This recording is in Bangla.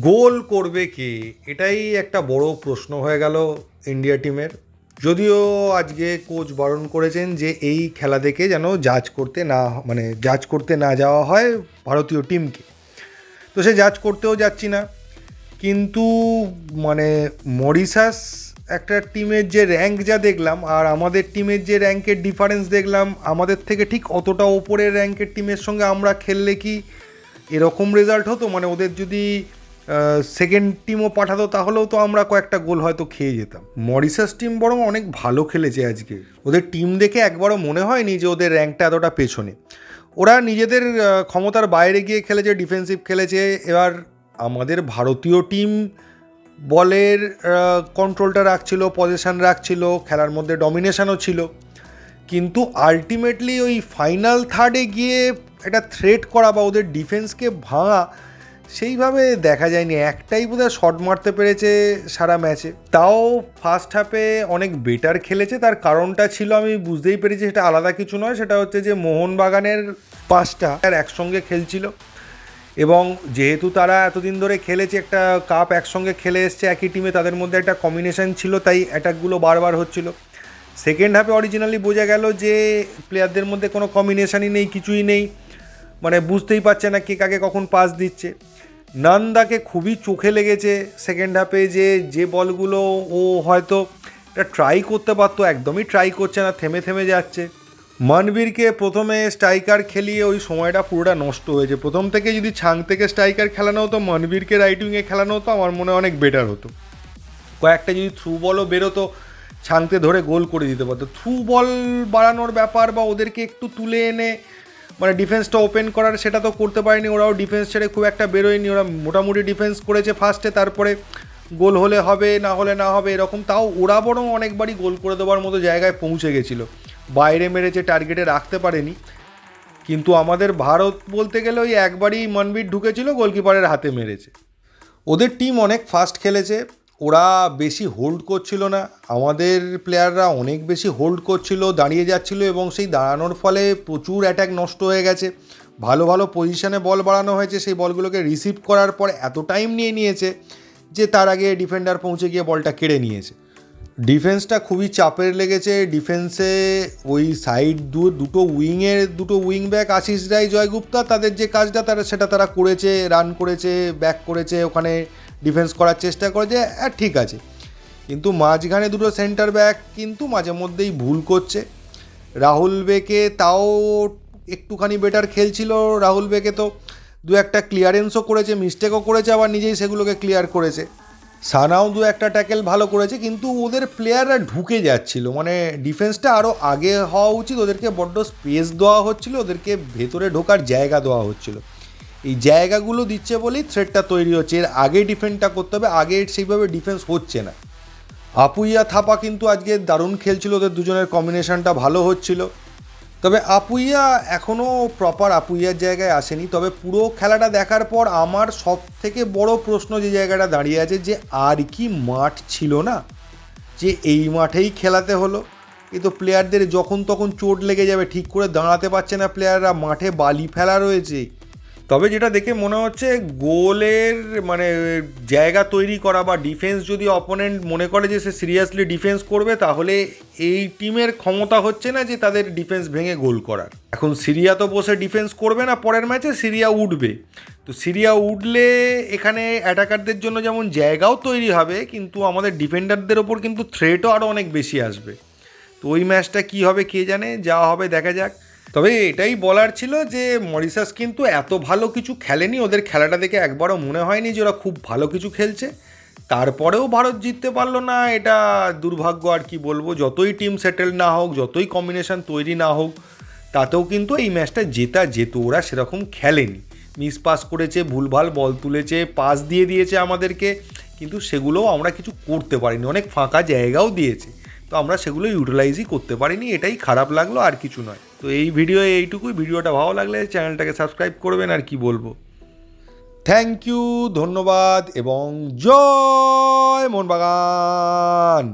গোল করবে কে? এটাই একটা বড় প্রশ্ন হয়ে গেল ইন্ডিয়া টিমের। যদিও আজকে কোচ বারণ করেছেন যে এই খেলা দেখে যেন জাজ করতে না মানে জাজ করতে না যাওয়া হয় ভারতীয় টিমকে। তো সে জাজ করতেও যাচ্ছি না। কিন্তু মানে মরিসাস একটা টিমের যে র্যাঙ্ক যা দেখলাম আর আমাদের টিমের যে র্যাঙ্কের ডিফারেন্স দেখলাম, আমাদের থেকে ঠিক অতটা ওপরের র্যাঙ্কের টিমের সঙ্গে আমরা খেললে কি এরকম রেজাল্ট হতো? মানে ওদের যদি সেকেন্ড টিমও পাঠাতো, তাহলেও তো আমরা কয়েকটা গোল হয়তো খেয়ে যেতাম। মরিসাস টিম বরং অনেক ভালো খেলেছে আজকে। ওদের টিম দেখে একবারও মনে হয়নি যে ওদের র্যাঙ্কটা এতটা পেছনে। ওরা নিজেদের ক্ষমতার বাইরে গিয়ে খেলেছে ডিফেন্সিভ খেলেছে। এবার আমাদের ভারতীয় টিম বলের কন্ট্রোলটা রাখছিল পজিশান রাখছিল, খেলার মধ্যে ডমিনেশনও ছিল। কিন্তু আলটিমেটলি ওই ফাইনাল থার্ডে গিয়ে একটা থ্রেট করা বা ওদের ডিফেন্সকে ভাঙা সেইভাবে দেখা যায়নি। একটাই বোধহয় শট মারতে পেরেছে সারা ম্যাচে তাও ফার্স্ট হাফে অনেক বেটার খেলেছে। তার কারণটা ছিল, আমি বুঝতেই পেরেছি, সেটা আলাদা কিছু নয়। সেটা হচ্ছে যে, মোহনবাগানের পাঁচটা আর একসঙ্গে খেলছিল। এবং যেহেতু তারা এতদিন ধরে খেলেছে, একটা কাপ একসঙ্গে খেলে এসছে, একই টিমে তাদের মধ্যে একটা কম্বিনেশন ছিল, তাই অ্যাটাকগুলো বারবার হচ্ছিল। সেকেন্ড হাফে অরিজিনালি বোঝা গেল যে প্লেয়ারদের মধ্যে কোনো কম্বিনেশনই নেই, কিছুই নেই। মানে বুঝতেই পারছে না কে কাকে কখন পাস দিচ্ছে। নন্দাকে খুবই চোখে লেগেছে সেকেন্ড হাফে যে যে বলগুলো ও হয়তো এটা ট্রাই করতে পারতো, একদমই ট্রাই করছে না, থেমে থেমে যাচ্ছে। মানবীরকে প্রথমে স্ট্রাইকার খেলিয়ে ওই সময়টা পুরোটা নষ্ট হয়েছে। প্রথম থেকে যদি ছাং থেকে স্ট্রাইকার খেলানো হতো, মানবীরকে রাইট উইংয়ে খেলানো হতো, আমার মনে অনেক বেটার হতো। কয়েকটা যদি থ্রু বলও বেরোতো, ছাংতে ধরে গোল করে দিতে পারতো। থ্রু বল বাড়ানোর ব্যাপার বা ওদেরকে একটু তুলে এনে মানে ডিফেন্সটা ওপেন করার সেটা তো করতে পারেনি। ওরাও ডিফেন্স ছেড়ে খুব একটা বেরোয়নি। ওরা মোটামুটি ডিফেন্স করেছে ফার্স্টে তারপরে গোল হলে হবে, না হলে না হবে, এরকম। তাও ওরা বরং অনেকবারই গোল করে দেওয়ার মতো জায়গায় পৌঁছে গেছিল। বাইরে মেরেছে টার্গেটে রাখতে পারেনি। কিন্তু আমাদের ভারত বলতে গেলে ওই একবারই মনবীর ঢুকেছিল গোলকিপারের হাতে মেরেছে। ওদের টিম অনেক ফাস্ট খেলেছে। ওরা বেশি হোল্ড করছিল না। আমাদের প্লেয়াররা অনেক বেশি হোল্ড করছিল, দাঁড়িয়ে যাচ্ছিল এবং সেই দাঁড়ানোর ফলে প্রচুর অ্যাটাক নষ্ট হয়ে গেছে। ভালো ভালো পজিশনে বল বাড়ানো হয়েছে, সেই বলগুলোকে রিসিভ করার পর এত টাইম নিয়ে নিয়েছে যে তার আগে ডিফেন্ডার পৌঁছে গিয়ে বলটা কেড়ে নিয়েছে। ডিফেন্সটা খুবই চাপের লেগেছে ডিফেন্সে ওই সাইড দু, দুটো উইংয়ের দুটো উইং ব্যাক আশিস রায়, জয়গুপ্তা, তাদের যে কাজটা তারা, সেটা তারা করেছে রান করেছে ব্যাক করেছে, ওখানে ডিফেন্স করার চেষ্টা করেছে হ্যাঁ ঠিক আছে। কিন্তু মাঝখানে দুটো সেন্টার ব্যাক কিন্তু মাঝে মধ্যেই ভুল করছে। রাহুল বেকে তাও একটুখানি বেটার খেলছিল। রাহুল বেকে তো দু একটা ক্লিয়ারেন্সও করেছে মিস্টেকও করেছে, আবার নিজেই সেগুলোকে ক্লিয়ার করেছে। সানাও দু একটা ট্যাকেল ভালো করেছে, কিন্তু ওদের প্লেয়াররা ঢুকে যাচ্ছিল। মানে ডিফেন্সটা আরও আগে হওয়া উচিত, ওদেরকে বড্ড স্পেস দেওয়া হচ্ছিল, ওদেরকে ভেতরে ঢোকার জায়গা দেওয়া হচ্ছিল। এই জায়গাগুলো দিচ্ছে বলেই থ্রেডটা তৈরি হচ্ছে। এর আগে ডিফেন্সটা করতে হবে, আগে সেইভাবে ডিফেন্স হচ্ছে না। আপুইয়া থাপা কিন্তু আজকে দারুণ খেলছিল, ওদের দুজনের কম্বিনেশনটা ভালো হচ্ছিল। তবে আপুইয়া এখনও প্রপার আপুইয়ার জায়গায় আসেনি। তবে পুরো খেলাটা দেখার পর আমার সব থেকে বড় প্রশ্ন যে জায়গাটা দাঁড়িয়ে আছে, যে আর কি মাঠ ছিল না? যে এই মাঠেই খেলাতে হলো। এ তো প্লেয়ারদের যখন তখন চোট লেগে যাবে, ঠিক করে দাঁড়াতে পারছে না প্লেয়াররা মাঠে বালি ফেলা রয়েছে। তবে যেটা দেখে মনে হচ্ছে গোলের মানে জায়গা তৈরি করা বা ডিফেন্স যদি অপোনেন্ট মনে করে যে সে সিরিয়াসলি ডিফেন্স করবে, তাহলে এই টিমের ক্ষমতা হচ্ছে না যে তাদের ডিফেন্স ভেঙে গোল করার। এখন সিরিয়া তো বসে ডিফেন্স করবে না পরের ম্যাচে সিরিয়া উঠবে। তো সিরিয়া উঠলে এখানে অ্যাটাকারদের জন্য যেমন জায়গাও তৈরি হবে, কিন্তু আমাদের ডিফেন্ডারদের ওপর কিন্তু থ্রেটও আরও অনেক বেশি আসবে। তো ওই ম্যাচটা কী হবে কে জানে, যা হবে দেখা যাক। তবে এটাই বলার ছিল যে মরিসাস কিন্তু এত ভালো কিছু খেলেনি। ওদের খেলাটা দেখে একবারও মনে হয়নি যে ওরা খুব ভালো কিছু খেলছে। তারপরেও ভারত জিততে পারল না, এটা দুর্ভাগ্য আর কি বলব। যতই টিম সেটেল না হোক, যতই কম্বিনেশন তৈরি না হোক, তাতেও কিন্তু এই ম্যাচটা জেতা যেত। ওরা সেরকম খেলেনি। মিস পাস করেছে, ভুলভাল বল তুলেছে পাস দিয়ে দিয়েছে আমাদেরকে। কিন্তু সেগুলোও আমরা কিছু করতে পারিনি। অনেক ফাঁকা জায়গাও দিয়েছে। তো আমরা সেগুলো ইউটিলাইজই করতে পারিনি, এটাই খারাপ লাগল, আর কিছু নয়। তো এই ভিডিও এইটুকুই, ভিডিওটা ভালো লাগলে চ্যানেলটাকে সাবস্ক্রাইব করবেন, আর কি বলব। থ্যাংক ইউ ধন্যবাদ, এবং জয় মোহনবাগান!